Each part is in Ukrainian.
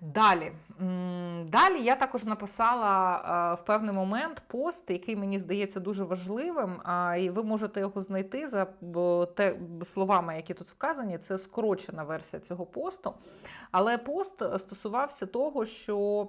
далі. Далі я також написала е, в певний момент пост, який мені здається дуже важливим. І ви можете його знайти за те, словами, які тут вказані. Це скорочена версія цього посту. Але пост стосувався того, що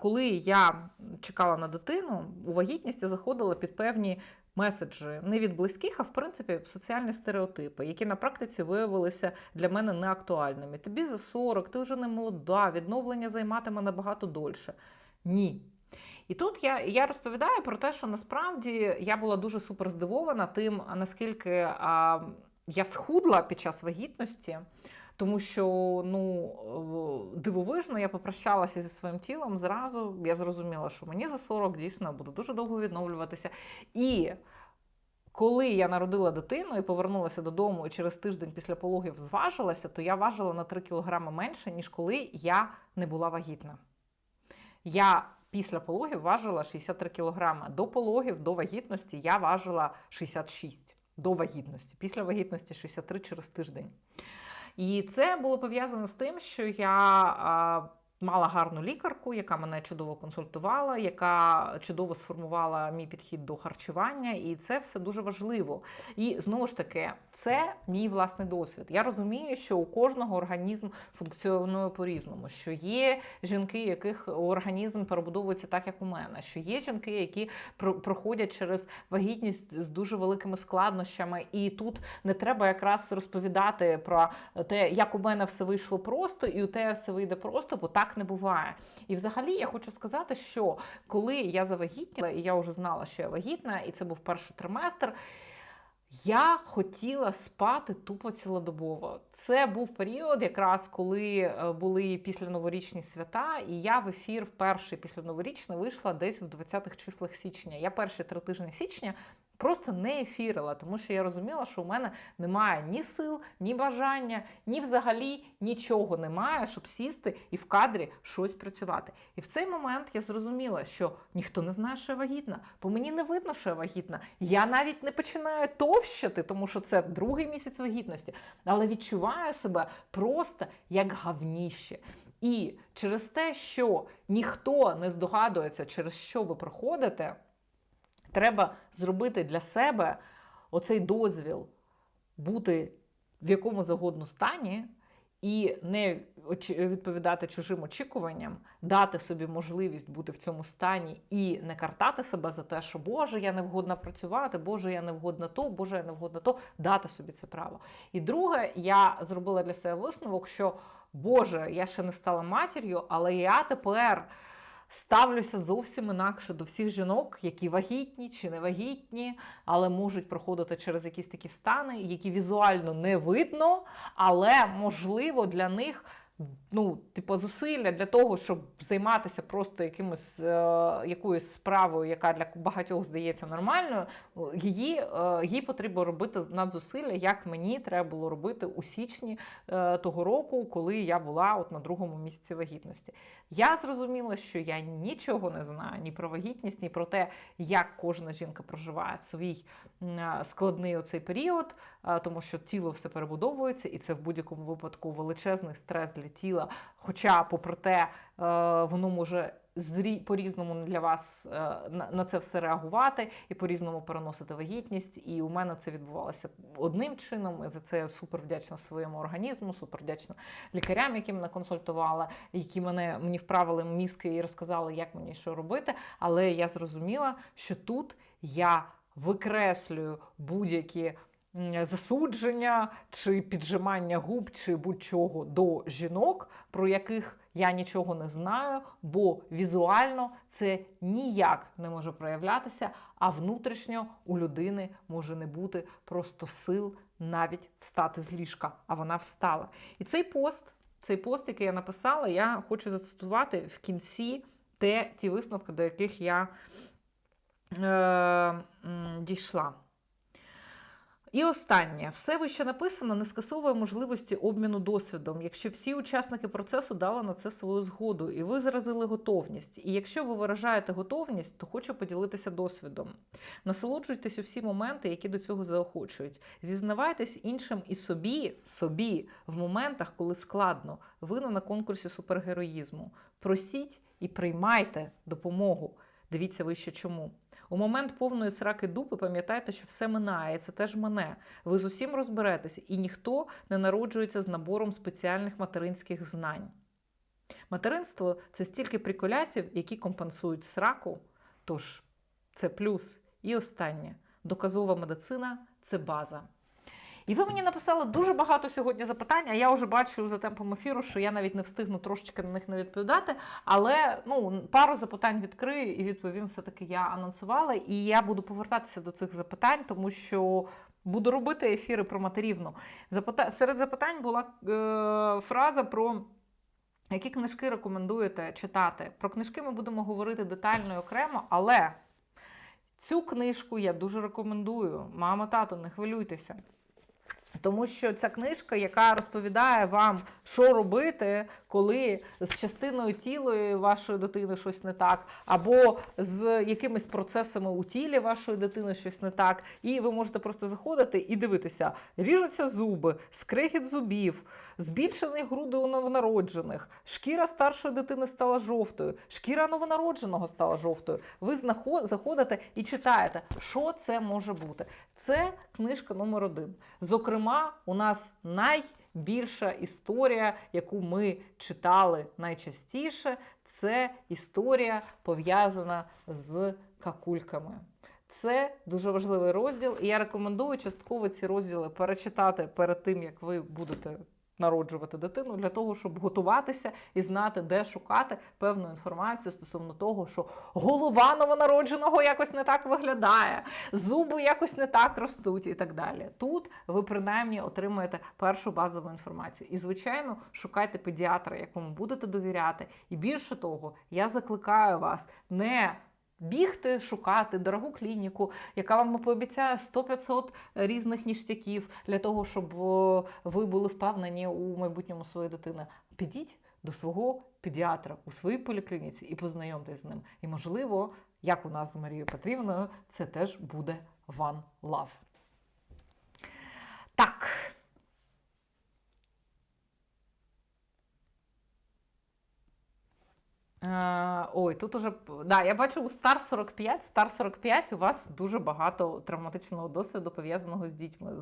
коли я чекала на дитину, у вагітність я заходила під певні меседжі не від близьких, а в принципі соціальні стереотипи, які на практиці виявилися для мене неактуальними. Тобі за 40, ти вже не молода, відновлення займатиме набагато дольше. Ні. І тут я, я розповідаю про те, що насправді я була дуже супер здивована тим, наскільки а, я схудла під час вагітності. Тому що ну дивовижно, я попрощалася зі своїм тілом зразу. Я зрозуміла, що мені за 40 дійсно буду дуже довго відновлюватися. І коли я народила дитину і повернулася додому, і через тиждень після пологів зважилася, то я важила на 3 кілограми менше, ніж коли я не була вагітна. Я після пологів важила 63 кілограми. До пологів, до вагітності я важила 66 до вагітності. Після вагітності 63 через тиждень. І це було пов'язано з тим, що я мала гарну лікарку, яка мене чудово консультувала, яка чудово сформувала мій підхід до харчування, і це все дуже важливо. І знову ж таки, це мій власний досвід. Я розумію, що у кожного організм функціонує по-різному. Що є жінки, яких організм перебудовується так, як у мене, що є жінки, які про- проходять через вагітність з дуже великими складнощами, і тут не треба якраз розповідати про те, як у мене все вийшло просто, і у тебе все вийде просто, бо так не буває. І взагалі я хочу сказати, що коли я завагітніла, і я вже знала, що я вагітна, і це був перший триместр. Я хотіла спати тупо цілодобово. Це був період, якраз коли е, були після новорічні свята, і я в ефір перший після новорічний вийшла десь в 20-х числах січня. Я перші три тижні січня просто не ефірила, тому що я розуміла, що у мене немає ні сил, ні бажання, ні взагалі нічого немає, щоб сісти і в кадрі щось працювати. І в цей момент я зрозуміла, що ніхто не знає, що я вагітна, бо мені не видно, що я вагітна. Я навіть не починаю товщати, тому що це другий місяць вагітності, але відчуваю себе просто як гавніще. І через те, що ніхто не здогадується, через що ви проходите, треба зробити для себе оцей дозвіл бути в якому загодно стані. І не відповідати чужим очікуванням, дати собі можливість бути в цьому стані і не картати себе за те, що Боже, я не вгодна працювати, Боже, я не вгодна то, Боже, я не вгодна то, дати собі це право. І друге, я зробила для себе висновок, що Боже, я ще не стала матір'ю, але я тепер ставлюся зовсім інакше до всіх жінок, які вагітні чи не вагітні, але можуть проходити через якісь такі стани, які візуально не видно, але можливо для них. Ну, типу, зусилля для того, щоб займатися просто якимось е, якоюсь справою, яка для багатьох здається нормальною, її, е, їй потрібно робити надзусилля, як мені треба було робити у січні е, того року, коли я була от на другому місяці вагітності. Я зрозуміла, що я нічого не знаю ні про вагітність, ні про те, як кожна жінка проживає свій е, складний оцей період, е, тому що тіло все перебудовується, і це в будь-якому випадку величезний стрес для тіла. Хоча, попри те, е, воно може зрі по-різному для вас е, на, це все реагувати і по-різному переносити вагітність. І у мене це відбувалося одним чином. І за це я супер вдячна своєму організму, супер вдячна лікарям, які мене консультували, які мене мені вправили мізки і розказали, як мені що робити. Але я зрозуміла, що тут я викреслюю будь-які засудження чи піджимання губ, чи будь-чого до жінок, про яких я нічого не знаю, бо візуально це ніяк не може проявлятися, а внутрішньо у людини може не бути просто сил навіть встати з ліжка, а вона встала. І цей пост, цей пост, який я написала, я хочу зацитувати в кінці те, ті висновки, до яких я дійшла. І останнє, все вище написано не скасовує можливості обміну досвідом, якщо всі учасники процесу дали на це свою згоду, і ви зразили готовність. І якщо ви виражаєте готовність, то хочу поділитися досвідом. Насолоджуйтесь у всі моменти, які до цього заохочують. Зізнавайтесь іншим і собі, собі в моментах, коли складно. Ви не на конкурсі супергероїзму. Просіть і приймайте допомогу. Дивіться вище чому. У момент повної сраки дупи пам'ятайте, що все минає, це теж мене. Ви з усім розберетеся, і ніхто не народжується з набором спеціальних материнських знань. Материнство це стільки приколясів, які компенсують сраку. Тож це плюс. І останнє доказова медицина це база. І ви мені написали дуже багато сьогодні запитань, а я вже бачу за темпом ефіру, що я навіть не встигну трошечки на них не відповідати. Але ну, пару запитань відкрию і відповім все-таки я анонсувала. І я буду повертатися до цих запитань, тому що буду робити ефіри про матерівну. Запита... Серед запитань була е... фраза про. Які книжки рекомендуєте читати? Про книжки ми будемо говорити детально і окремо, але цю книжку я дуже рекомендую. Мама, тато, не хвилюйтеся. Тому що ця книжка, яка розповідає вам, що робити, коли з частиною тіла вашої дитини щось не так, або з якимись процесами у тілі вашої дитини щось не так, і ви можете просто заходити і дивитися, ріжуться зуби, скригіт зубів, збільшений груди у новонароджених, шкіра старшої дитини стала жовтою, шкіра новонародженого стала жовтою. Ви заходите і читаєте, що це може бути. Це книжка номер один. Зокрема, у нас найбільша історія, яку ми читали найчастіше, це історія пов'язана з какульками. Це дуже важливий розділ, і я рекомендую частково ці розділи перечитати перед тим, як ви будете народжувати дитину для того, щоб готуватися і знати, де шукати певну інформацію стосовно того, що голова новонародженого якось не так виглядає, зуби якось не так ростуть і так далі. Тут ви принаймні отримуєте першу базову інформацію. І, звичайно, шукайте педіатра, якому будете довіряти. І більше того, я закликаю вас не Бігти, шукати дорогу клініку, яка вам пообіцяє 100-500 різних ніштяків для того, щоб ви були впевнені у майбутньому своєї дитини. Підіть до свого педіатра у своїй поліклініці і познайомтесь з ним. І, можливо, як у нас з Марією Петрівною, це теж буде one love. Так. Е, ой, тут уже да, я бачу у Star 45, Star 45 у вас дуже багато травматичного досвіду пов'язаного з дітьми.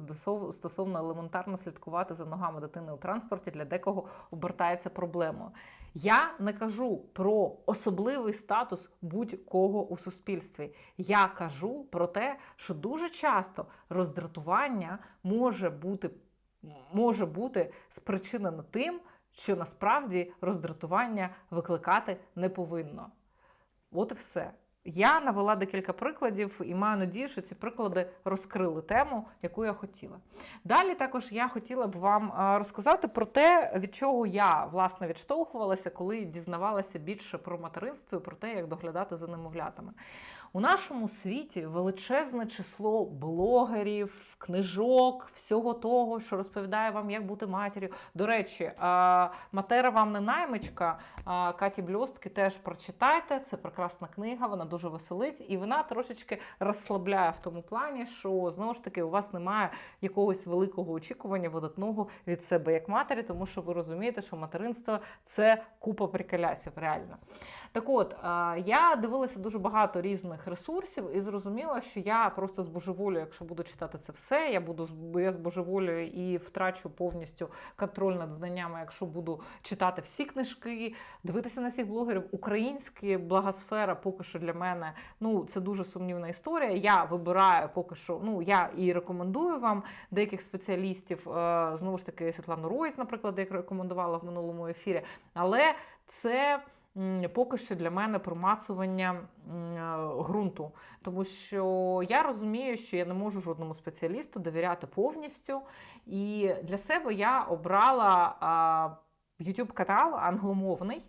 Стосовно елементарно слідкувати за ногами дитини у транспорті, для декого обертається проблемою. Я не кажу про особливий статус будь-кого у суспільстві. Я кажу про те, що дуже часто роздратування може бути, може бути спричинено тим що насправді роздратування викликати не повинно. От і все. Я навела декілька прикладів і маю надію, що ці приклади розкрили тему, яку я хотіла. Далі також я хотіла б вам розказати про те, від чого я власне відштовхувалася, коли дізнавалася більше про материнство і про те, як доглядати за немовлятами. У нашому світі величезне число блогерів, книжок, всього того, що розповідає вам, як бути матір'ю. До речі, матера вам не наймичка. Каті Бльостки теж прочитайте. Це прекрасна книга, вона дуже веселить, і вона трошечки розслабляє в тому плані, що знову ж таки у вас немає якогось великого очікування видатного від себе як матері, тому що ви розумієте, що материнство це купа приколясів, реально. Так от, я дивилася дуже багато різних ресурсів і зрозуміла, що я просто збожеволю, якщо буду читати це все, я буду я збожеволюю і втрачу повністю контроль над знаннями, якщо буду читати всі книжки, дивитися на всіх блогерів. Українська благосфера поки що для мене ну це дуже сумнівна історія. Я вибираю поки що. Ну я і рекомендую вам деяких спеціалістів. Е, знову ж таки, Світлану Ройс, наприклад, як рекомендувала в минулому ефірі, але це поки що для мене промацування ґрунту. Тому що я розумію, що я не можу жодному спеціалісту довіряти повністю. І для себе я обрала youtube канал англомовний.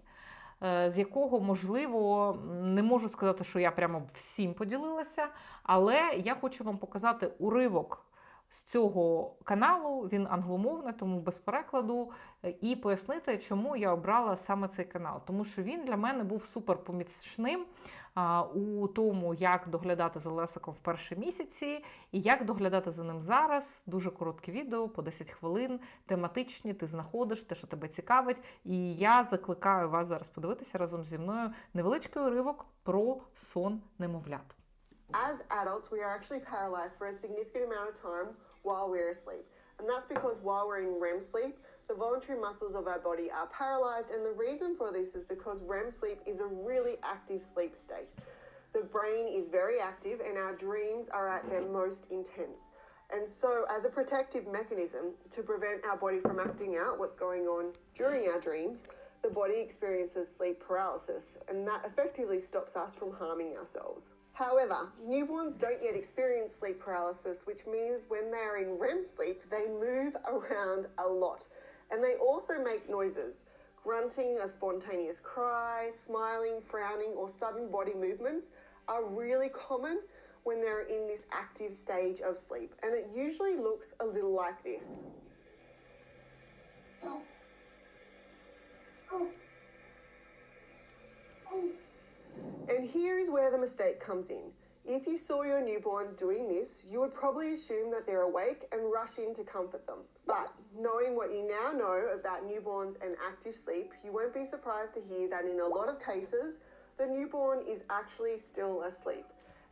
Е, з якого, можливо, не можу сказати, що я прямо всім поділилася, але я хочу вам показати уривок з цього каналу. Він англомовний, тому без перекладу, е, і пояснити, чому я обрала саме цей канал. Тому що він для мене був супер помічним у тому, як доглядати за Лесиком в перші місяці, і як доглядати за ним зараз. Дуже коротке відео, по 10 хвилин, тематичні. Ти знаходиш те, що тебе цікавить. І я закликаю вас зараз подивитися разом зі мною невеличкий уривок про сон немовлят. As adults, we are actually paralyzed for a significant amount of time while we're asleep. And that's because while we're in REM sleep, the voluntary muscles of our body are paralyzed. And the reason for this is because REM sleep is a really active sleep state. The brain is very active and our dreams are at their most intense. And so, as a protective mechanism to prevent our body from acting out what's going on during our dreams, the body experiences sleep paralysis, and that effectively stops us from harming ourselves. However, newborns don't yet experience sleep paralysis, which means when they are in REM sleep, they move around a lot. And they also make noises. Grunting, a spontaneous cry, smiling, frowning, or sudden body movements are really common when they're in this active stage of sleep. And it usually looks a little like this. And here is where the mistake comes in. If you saw your newborn doing this, you would probably assume that they're awake and rush in to comfort them. But knowing what you now know about newborns and active sleep, you won't be surprised to hear that in a lot of cases, the newborn is actually still asleep.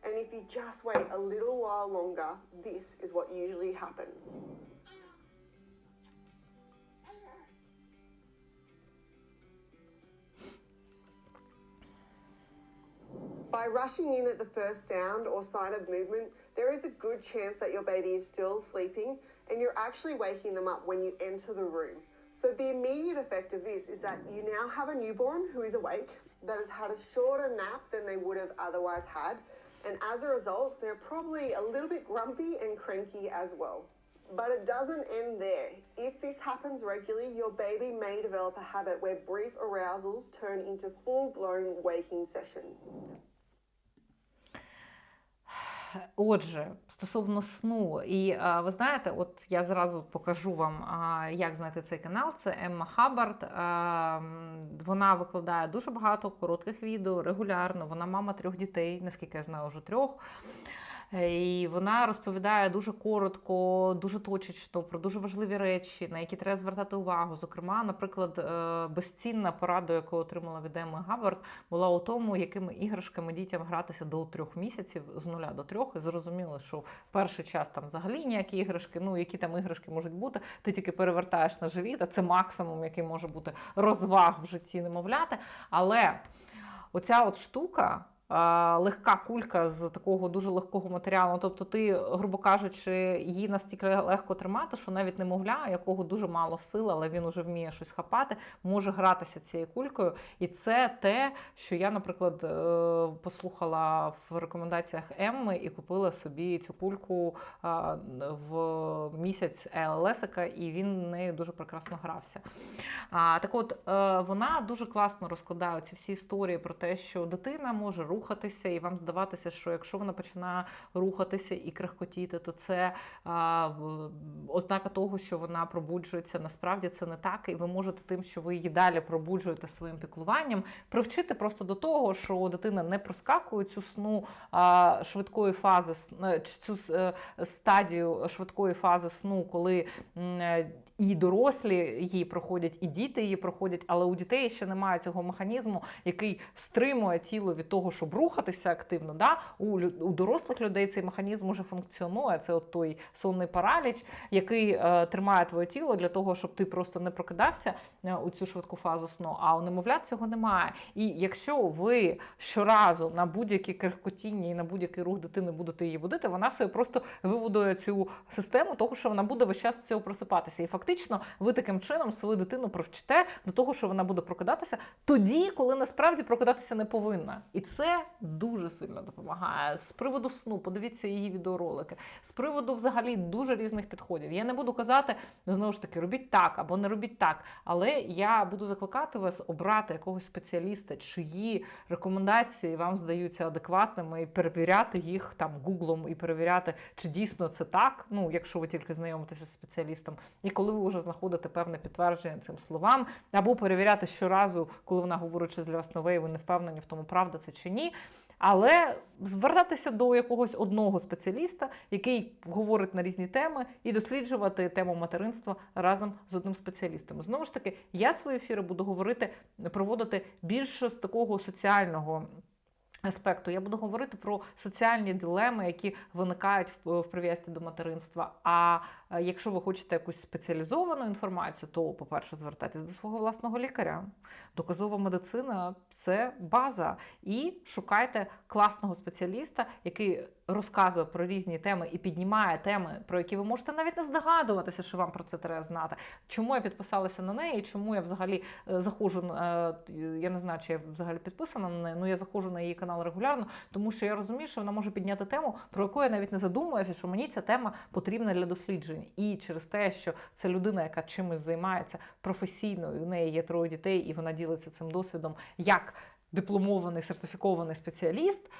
And if you just wait a little while longer, this is what usually happens. By rushing in at the first sound or sign of movement, there is a good chance that your baby is still sleeping and you're actually waking them up when you enter the room. So, the immediate effect of this is that you now have a newborn who is awake that has had a shorter nap than they would have otherwise had. And as a result, they're probably a little bit grumpy and cranky as well. But it doesn't end there. If this happens regularly, your baby may develop a habit where brief arousals turn into full blown waking sessions. Отже, стосовно сну, і ви знаєте, от я зразу покажу вам, як знайти цей канал. Це Емма Хаббард. Вона викладає дуже багато коротких відео регулярно. Вона мама трьох дітей, наскільки я знаю, вже трьох. Е, І вона розповідає дуже коротко, дуже точечно про дуже важливі речі, на які треба звертати увагу. Зокрема, наприклад, е, безцінна порада, яку отримала від Емми Габбард, була у тому, якими іграшками дітям гратися до трьох місяців з нуля до трьох. І зрозуміло, що перший час там взагалі ніякі іграшки, ну які там іграшки можуть бути, ти тільки перевертаєш на живіт, а це максимум, який може бути розваг в житті немовляти. Але оця от штука. Легка кулька з такого дуже легкого матеріалу. Тобто, ти, грубо кажучи, її настільки легко тримати, що навіть немовля, якого дуже мало сил, але він уже вміє щось хапати, може гратися цією кулькою. І це те, що я, наприклад, е, послухала в рекомендаціях Емми і купила собі цю кульку в місяць Лесика, і він нею дуже прекрасно грався. Так от, е, вона дуже класно розкладає ці всі історії про те, що дитина може рухатися, і вам здаватися, що якщо вона починає рухатися і крехкотіти, то це а, ознака того, що вона пробуджується. Насправді це не так, і ви можете тим, що ви її далі пробуджуєте своїм піклуванням, привчити просто до того, що дитина не проскакує цю сну а, швидкої фази, е, цю е, стадію швидкої фази сну, коли е, і дорослі її проходять, і діти її проходять, але у дітей ще немає цього механізму, який стримує тіло від того, щоб рухатися активно. Да? У, у дорослих людей цей механізм уже функціонує. Це от той сонний параліч, який е, тримає твоє тіло для того, щоб ти просто не прокидався е, у цю швидку фазу сну. А у немовлят цього немає. І якщо ви щоразу на будь-яке крихкотіння і на будь-який рух дитини будете її будити, вона собі просто вибудує цю систему, того що вона буде весь час цього просипатися. І фактично ви таким чином свою дитину привчите до того, що вона буде прокидатися тоді, коли насправді прокидатися не повинна. І це дуже сильно допомагає. З приводу сну, подивіться її відеоролики, з приводу взагалі дуже різних підходів. Я не буду казати, ну знову ж таки, робіть так або не робіть так. Але я буду закликати вас обрати якогось спеціаліста, чиї рекомендації вам здаються адекватними, і перевіряти їх там гуглом і перевіряти, чи дійсно це так. Ну, якщо ви тільки знайомитеся з спеціалістом, і коли ви вже знаходите певне підтвердження цим словам, або перевіряти щоразу, коли вона говорить щось для вас нове, і ви не впевнені в тому, правда це чи ні. Але звертатися до якогось одного спеціаліста, який говорить на різні теми, і досліджувати тему материнства разом з одним спеціалістом. Знову ж таки, я свої ефіри буду говорити, проводити більше з такого соціального. Аспекту я буду говорити про соціальні дилеми, які виникають в, прив'язці до материнства. А е, якщо ви хочете якусь спеціалізовану інформацію, то, по-перше, звертайтесь до свого власного лікаря. Доказова медицина це база. І шукайте класного спеціаліста, який розказує про різні теми і піднімає теми, про які ви можете навіть не здогадуватися, що вам про це треба знати. Чому я підписалася на неї? Чому я взагалі е, заходжу е, я не знаю, чи я взагалі підписана на неї, ну я заходжу на її канал регулярно, тому що я розумію, що вона може підняти тему, про яку я навіть не задумуюся, що мені ця тема потрібна для досліджень. І через те, що це людина, яка чимось займається професійно, і у неї є троє дітей, і вона ділиться цим досвідом як дипломований сертифікований спеціаліст.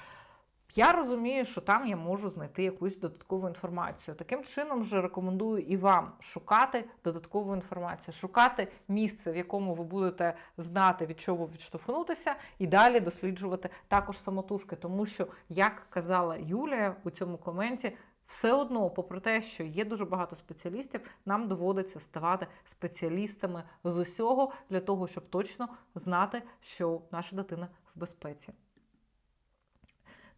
Я розумію, що там я можу знайти якусь додаткову інформацію. Таким чином же рекомендую і вам шукати додаткову інформацію, шукати місце, в якому ви будете знати, від чого відштовхнутися, і далі досліджувати також самотужки. Тому що, як казала Юлія у цьому коменті, все одно, попри те, що є дуже багато спеціалістів, нам доводиться ставати спеціалістами з усього для того, щоб точно знати, що наша дитина в безпеці.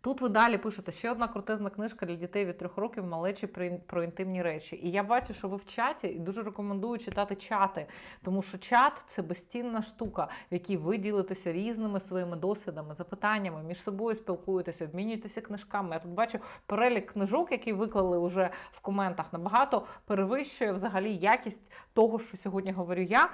Тут ви далі пишете ще одна крутезна книжка для дітей від трьох років малечі про- інтимні речі. І я бачу, що ви в чаті і дуже рекомендую читати чати, тому що чат це безцінна штука, в якій ви ділитеся різними своїми досвідами, запитаннями, між собою спілкуєтеся, обмінюєтеся книжками. Я тут бачу перелік книжок, які виклали вже в коментах, набагато перевищує взагалі якість того, що сьогодні говорю я.